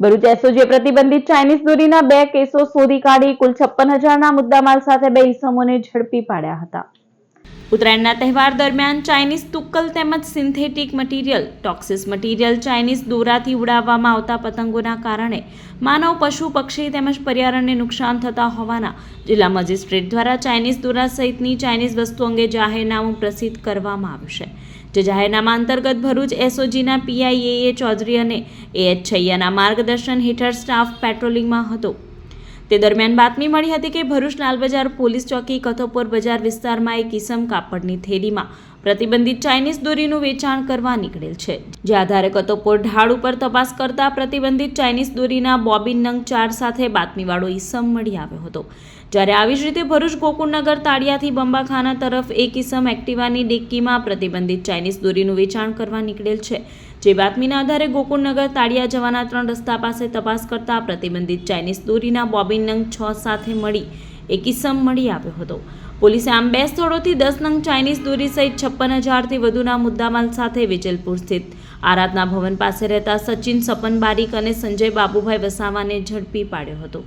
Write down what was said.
ભરૂચ એસઓજીએ પ્રતિબંધિત ચાઇનીઝ દોરીના બે કેસો શોધી કાઢી કુલ છપ્પન હજારના મુદ્દામાલ સાથે બે ઈસમોને ઝડપી પાડ્યા હતા. ઉત્તરાયણના તહેવાર દરમિયાન ચાઇનીઝ તુક્કલ તેમજ synthetic material, toxic material Chinese દોરાથી ઉડાવવામાં આવતા પતંગોના કારણે માનવ, પશુ, પક્ષી તેમજ પર્યાવરણને નુકસાન થતા હોવાના જિલ્લા મજિસ્ટ્રેટ દ્વારા ચાઇનીઝ દોરા સહિતની ચાઇનીઝ વસ્તુ અંગે જાહેરનામું પ્રસિદ્ધ કરવામાં આવ્યું છે. જે જાહેરનામા અંતર્ગત ભરૂચ એસઓજીના પીઆઈએ ચૌધરી અને એએચ છૈયાના માર્ગદર્શન હેઠળ સ્ટાફ પેટ્રોલિંગમાં હતો. તે દરમિયાન બાતમી મળી હતી કે ભરૂચ લાલબજાર પોલીસ ચોકી કથોપોર બજાર વિસ્તારમાં એક કિસમ કાપડની થેલીમાં પ્રતિબંધિત ચાઇનીઝ દોરીનું વેચાણ કરવા નીકળેલ છે જે આધારે કતોપોર ઢાળ ઉપર તપાસ કરતા પ્રતિબંધિત ચાઇનીઝ દોરીના બોબિન નંગ ચાર સાથે બાતમીવાળો ઈસમ મળી આવ્યો હતો. જ્યારે આવી જ રીતે ભરૂચ, ગોકુળનગર, તાળિયાથી બંબાખાના તરફ એક ઈસમ એક્ટિવાની ડિક્કીમાં પ્રતિબંધિત ચાઇનીઝ દોરીનું વેચાણ કરવા નીકળેલ છે. જે બાતમીના આધારે ગોકુળનગર, તાળિયા જવાના ત્રણ રસ્તા પાસે તપાસ કરતા પ્રતિબંધિત ચાઇનીઝ દોરીના બોબિન નંગ છ સાથે મળી એક ઈસમ મળી આવ્યો હતો. પોલીસે આમ બે સ્થળોથી દસ નંગ ચાઇનીઝ દોરી સહિત છપ્પન હજારથી વધુના મુદ્દામાલ સાથે વિજલપુર સ્થિત. આરાધના ભવન પાસે રહેતા સચિન સપન બારીક અને સંજય બાબુભાઈ વસાવાને ઝડપી પાડ્યો હતો.